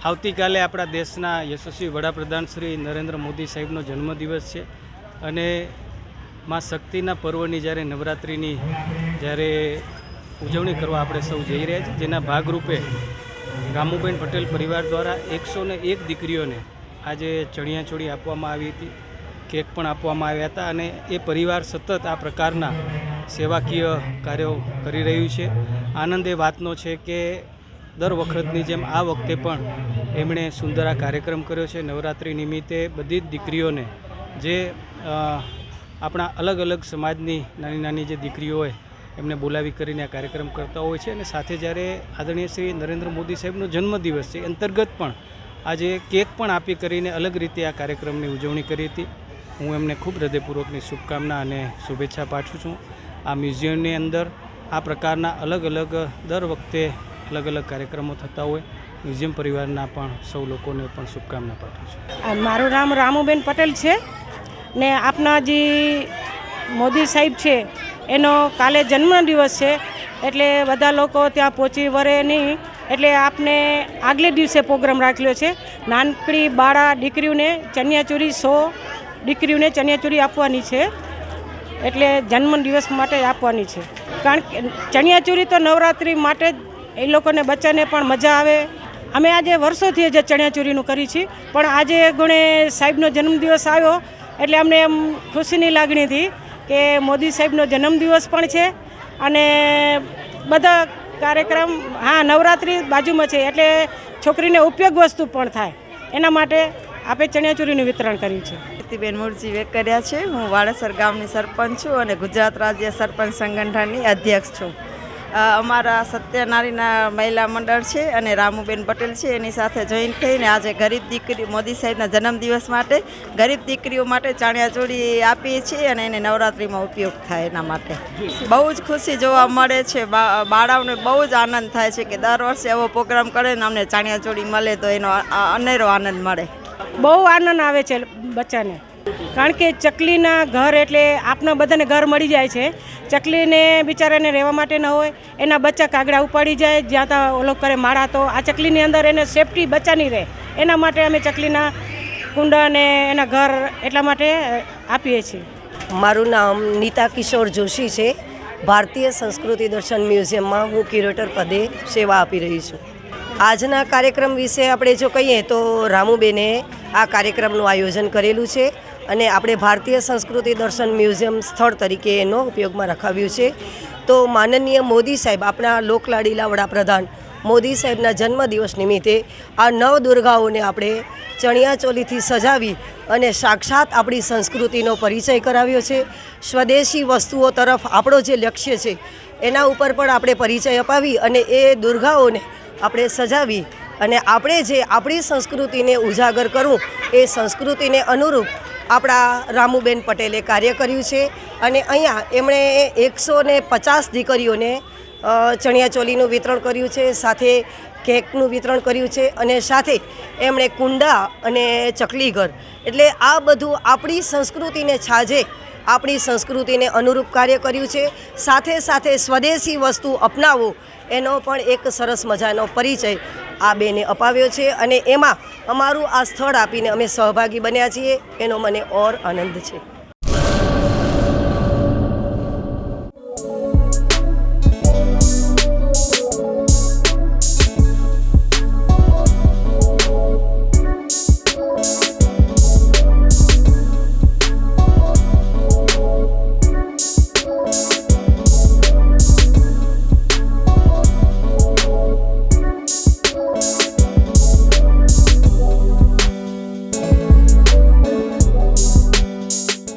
આવતીકાલે આપણા દેશના યશસ્વી વડાપ્રધાન શ્રી નરેન્દ્ર મોદી સાહેબનો જન્મદિવસ છે અને માં શક્તિના પર્વની જ્યારે નવરાત્રિની જ્યારે ઉજવણી કરવા આપણે સૌ જઈ રહ્યા છીએ, જેના ભાગરૂપે રામુબેન પટેલ પરિવાર દ્વારા એકસો ને એક દીકરીઓને આજે ચણિયાચોળી આપવામાં આવી હતી, કેક પણ આપવામાં આવ્યા હતા અને એ પરિવાર સતત આ પ્રકારના સેવાકીય કાર્યો કરી રહ્યું છે. આનંદ એ વાતનો છે કે દર વખતની જેમ આ વખતે પણ એમણે સુંદર આ કાર્યક્રમ કર્યો છે. નવરાત્રિ નિમિત્તે બધી જ દીકરીઓને જે આપણા અલગ અલગ સમાજની નાની નાની જે દીકરીઓ હોય, એમને બોલાવી કરીને આ કાર્યક્રમ કરતા હોય છે અને સાથે જ્યારે આદરણીય શ્રી નરેન્દ્ર મોદી સાહેબનો જન્મદિવસ છે અંતર્ગત પણ આજે કેક પણ આપી કરીને અલગ રીતે આ કાર્યક્રમની ઉજવણી કરી હતી. હું એમને ખૂબ હૃદયપૂર્વકની શુભકામના અને શુભેચ્છા પાઠવું છું. આ મ્યુઝિયમની અંદર આ પ્રકારના અલગ અલગ દર વખતે અલગ અલગ કાર્યક્રમો થતા હોય, મ્યુઝિયમ પરિવારના પણ સૌ લોકોને પણ શુભકામના પાઠવું છું. મારું નામ રામુબેન પટેલ છે ને આપના જે મોદી સાહેબ છે, એનો કાલે જન્મદિવસ છે, એટલે બધા લોકો ત્યાં પહોંચી વરે નહીં, એટલે આપને આગલે દિવસે પ્રોગ્રામ રાખેલો છે. નાનકડી બાળા દીકરીઓને ચણિયાચોરી સો દીકરીઓને ચણિયાચોરી આપવાની છે, એટલે જન્મદિવસ માટે આપવાની છે. કારણ કે ચણિયાચોરી તો નવરાત્રિ માટે જ એ લોકોને બચ્ચાને પણ મજા આવે. અમે આજે વર્ષોથી જે ચણિયાચોરીનું કરી છીએ, પણ આજે ગુણે સાહેબનો જન્મદિવસ આવ્યો, એટલે અમને એમ ખુશીની લાગણી હતી કે મોદી સાહેબનો જન્મદિવસ પણ છે અને બધા કાર્યક્રમ, હા, નવરાત્રિ બાજુમાં છે, એટલે છોકરીને ઉપયોગ વસ્તુ પણ થાય. એના માટે આપણે ચણિયાચોરીનું વિતરણ કર્યું છે. કીર્તિબેન મુરજી વેકરિયા છે. હું વાળેસર ગામની સરપંચ છું અને ગુજરાત રાજ્ય સરપંચ સંગઠનની અધ્યક્ષ છું. અમારા સત્યનારાયણ મહિલા મંડળ છે અને રામુબેન પટેલ છે. એની સાથે જોઈન થઈને આજે ગરીબ દીકરી મોદી સાહેબના જન્મદિવસ માટે ગરીબ દીકરીઓ માટે ચાણિયાચોળી આપીએ છીએ અને એને નવરાત્રિમાં ઉપયોગ થાય એના માટે. બહુ જ ખુશી જોવા મળે છે. બાળાઓને બહુ જ આનંદ થાય છે કે દર વર્ષે એવો પ્રોગ્રામ કરે ને અમને ચાણિયાચોળી મળે તો એનો અનેરો આનંદ મળે. બહુ આનંદ આવે છે બચ્ચાને. કારણ કે ચકલીના ઘર એટલે આપના બધાને ઘર મળી જાય છે. ચકલીને બિચારાને રહેવા માટે ન હોય, એના બચ્ચા કાગડા ઉપાડી જાય, જ્યાં ત્યાં ઓલો કરે માળા, તો આ ચકલીની અંદર એને સેફટી બચ્ચાની રહે. એના માટે અમે ચકલીના કુંડા અને એના ઘર એટલા માટે આપીએ છીએ. મારું નામ નીતા કિશોર જોશી છે. ભારતીય સંસ્કૃતિ દર્શન મ્યુઝિયમમાં હું ક્યુરેટર પદે સેવા આપી રહી છું. આજના કાર્યક્રમ વિશે આપણે જો કહીએ તો રામુબેને આ કાર્યક્રમનું આયોજન કરેલું છે. અને આપણે ભારતીય સંસ્કૃતિ દર્શન મ્યુઝિયમ સ્થળ તરીકે એનો ઉપયોગમાં રખાવ્યું છે. તો માનનીય મોદી સાહેબ, આપણા લોકલાડીલા વડાપ્રધાન મોદી સાહેબના જન્મદિવસ નિમિત્તે આ નવ દુર્ગાઓને આપણે ચણિયાચોલીથી સજાવી અને સાક્ષાત આપણી સંસ્કૃતિનો પરિચય કરાવ્યો છે. સ્વદેશી વસ્તુઓ તરફ આપણો જે લક્ષ્ય છે, એના ઉપર પણ આપણે પરિચય અપાવી અને એ દુર્ગાઓને આપણે સજાવી અને આપણે જે આપણી સંસ્કૃતિને ઉજાગર કરવું, એ સંસ્કૃતિને અનુરૂપ આપણા રામુબેન પટેલે કાર્ય કર્યું છે અને અહીંયા એમણે એકસો ને પચાસ દીકરીઓને ચણિયાચોલીનું વિતરણ કર્યું છે, સાથે કેકનું વિતરણ કર્યું છે અને સાથે એમણે કુંડા અને ચકલીઘર. એટલે આ બધું આપણી સંસ્કૃતિને છાજે, આપણી સંસ્કૃતિને અનુરૂપ કાર્ય કર્યું છે. સાથે સાથે સ્વદેશી વસ્તુ અપનાવો એનો પણ એક સરસ મજાનો પરિચય આ બેને અપાવ્યો છે અને એમાં અમારું આ સ્થળ આપીને અમે સહભાગી બન્યા છીએ. એનો મને ઓર આનંદ છે.